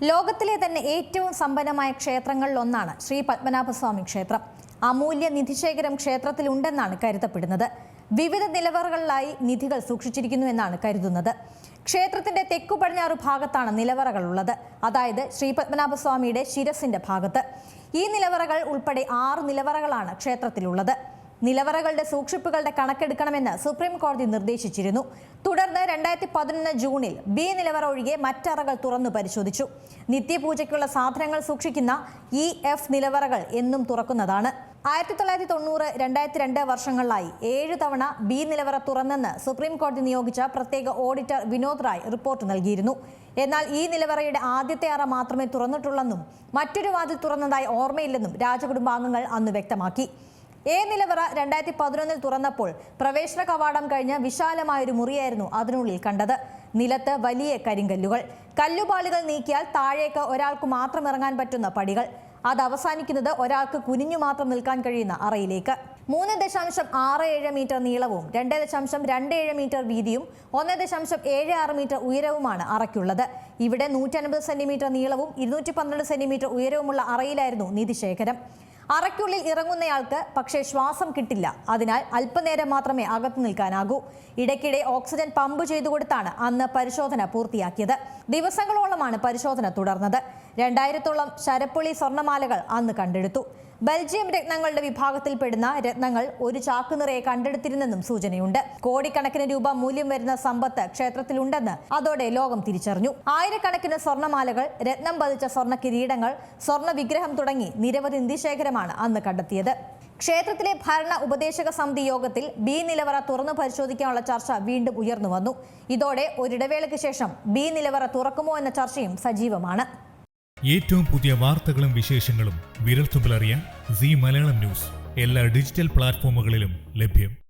ലോകത്തിലെ തന്നെ ഏറ്റവും സമ്പന്നമായ ക്ഷേത്രങ്ങളിൽ ഒന്നാണ് ശ്രീ പത്മനാഭസ്വാമി ക്ഷേത്രം. അമൂല്യ നിധിശേഖരം ക്ഷേത്രത്തിലുണ്ടെന്നാണ് കരുതപ്പെടുന്നത്. വിവിധ നിലവറകളിലായി നിധികൾ സൂക്ഷിച്ചിരിക്കുന്നു എന്നാണ് കരുതുന്നത്. ക്ഷേത്രത്തിന്റെ തെക്കു പടിഞ്ഞാറ് ഭാഗത്താണ് നിലവറകളുള്ളത്. അതായത് ശ്രീ പത്മനാഭസ്വാമിയുടെ ശിരസിന്റെ ഭാഗത്ത്. ഈ നിലവറകൾ ഉൾപ്പെടെ ആറ് നിലവറകളാണ് ക്ഷേത്രത്തിലുള്ളത്. നിലവറകളുടെ സൂക്ഷിപ്പുകളുടെ കണക്കെടുക്കണമെന്ന് സുപ്രീം കോടതി നിർദ്ദേശിച്ചിരുന്നു. തുടർന്ന് രണ്ടായിരത്തി പതിനൊന്ന് ജൂണിൽ ബി നിലവറ ഒഴികെ മറ്ററകൾ തുറന്നു പരിശോധിച്ചു. നിത്യപൂജയ്ക്കുള്ള സാധനങ്ങൾ സൂക്ഷിക്കുന്ന ഇ എഫ് നിലവറകൾ എന്നും തുറക്കുന്നതാണ്. ആയിരത്തി തൊള്ളായിരത്തി തൊണ്ണൂറ് രണ്ടായിരത്തി രണ്ട് വർഷങ്ങളിലായി ഏഴ് തവണ ബി നിലവറ തുറന്നെന്ന് സുപ്രീം കോടതി നിയോഗിച്ച പ്രത്യേക ഓഡിറ്റർ വിനോദ് റായ് റിപ്പോർട്ട് നൽകിയിരുന്നു. എന്നാൽ ഈ നിലവറയുടെ ആദ്യത്തെ അറ മാത്രമേ തുറന്നിട്ടുള്ളെന്നും മറ്റൊരു വാതിൽ തുറന്നതായി ഓർമ്മയില്ലെന്നും രാജകുടുംബാംഗങ്ങൾ അന്ന് വ്യക്തമാക്കി. എ നിലവറ രണ്ടായിരത്തി പതിനൊന്നിൽ തുറന്നപ്പോൾ പ്രവേശന കവാടം കഴിഞ്ഞ വിശാലമായൊരു മുറിയായിരുന്നു അതിനുള്ളിൽ കണ്ടത്. നിലത്ത് വലിയ കരിങ്കല്ലുകൾ. കല്ലുപാളികൾ നീക്കിയാൽ താഴേക്ക് ഒരാൾക്ക് മാത്രം ഇറങ്ങാൻ പറ്റുന്ന പടികൾ. അത് അവസാനിക്കുന്നത് ഒരാൾക്ക് കുനിഞ്ഞു മാത്രം നിൽക്കാൻ കഴിയുന്ന അറയിലേക്ക്. മൂന്ന് ദശാംശം ആറ് ഏഴ് മീറ്റർ നീളവും രണ്ട് ദശാംശം രണ്ട് ഏഴ് മീറ്റർ വീതിയും ഒന്ന് ദശാംശം ഏഴ് ആറ് മീറ്റർ ഉയരവുമാണ് അറയ്ക്കുള്ളത്. ഇവിടെ നൂറ്റൻപത് സെന്റിമീറ്റർ നീളവും ഇരുന്നൂറ്റി പന്ത്രണ്ട് സെന്റിമീറ്റർ ഉയരവുമുള്ള അറയിലായിരുന്നു നിധിശേഖരം. അറയ്ക്കുള്ളിൽ ഇറങ്ങുന്നയാൾക്ക് പക്ഷേ ശ്വാസം കിട്ടില്ല. അതിനാൽ അല്പനേരം മാത്രമേ അകത്തു നിൽക്കാനാകൂ. ഇടയ്ക്കിടെ ഓക്സിജൻ പമ്പ് ചെയ്തു കൊടുത്താണ് അന്ന് പരിശോധന പൂർത്തിയാക്കിയത്. ദിവസങ്ങളോളമാണ് പരിശോധന തുടർന്നത്. രണ്ടായിരത്തോളം ശരപ്പുളി സ്വർണമാലകൾ അന്ന് കണ്ടെടുത്തു. ബെൽജിയം രത്നങ്ങളുടെ വിഭാഗത്തിൽപ്പെടുന്ന രത്നങ്ങൾ ഒരു ചാക്ക് നിറയെ കണ്ടെടുത്തിരുന്നെന്നും സൂചനയുണ്ട്. കോടിക്കണക്കിന് രൂപ മൂല്യം വരുന്ന സമ്പത്ത് ക്ഷേത്രത്തിലുണ്ടെന്ന് അതോടെ ലോകം തിരിച്ചറിഞ്ഞു. ആയിരക്കണക്കിന് സ്വർണമാലകൾ രത്നം പതിച്ച സ്വർണ കിരീടങ്ങൾ സ്വർണ വിഗ്രഹം തുടങ്ങി നിരവധി നിധിശേഖരമാണ് അന്ന് കണ്ടെത്തിയത്. ക്ഷേത്രത്തിലെ ഭരണ ഉപദേശക സമിതി യോഗത്തിൽ ബി നിലവറ തുറന്നു പരിശോധിക്കാനുള്ള ചർച്ച വീണ്ടും ഉയർന്നു വന്നു. ഇതോടെ ഒരിടവേളയ്ക്ക് ശേഷം ബി നിലവറ തുറക്കുമോ എന്ന ചർച്ചയും സജീവമാണ്. ഏറ്റവും പുതിയ വാർത്തകളും വിശേഷങ്ങളും വിരൽത്തുമ്പിലറിയാൻ സി മലയാളം ന്യൂസ്. എല്ലാ ഡിജിറ്റൽ പ്ലാറ്റ്ഫോമുകളിലും ലഭ്യം.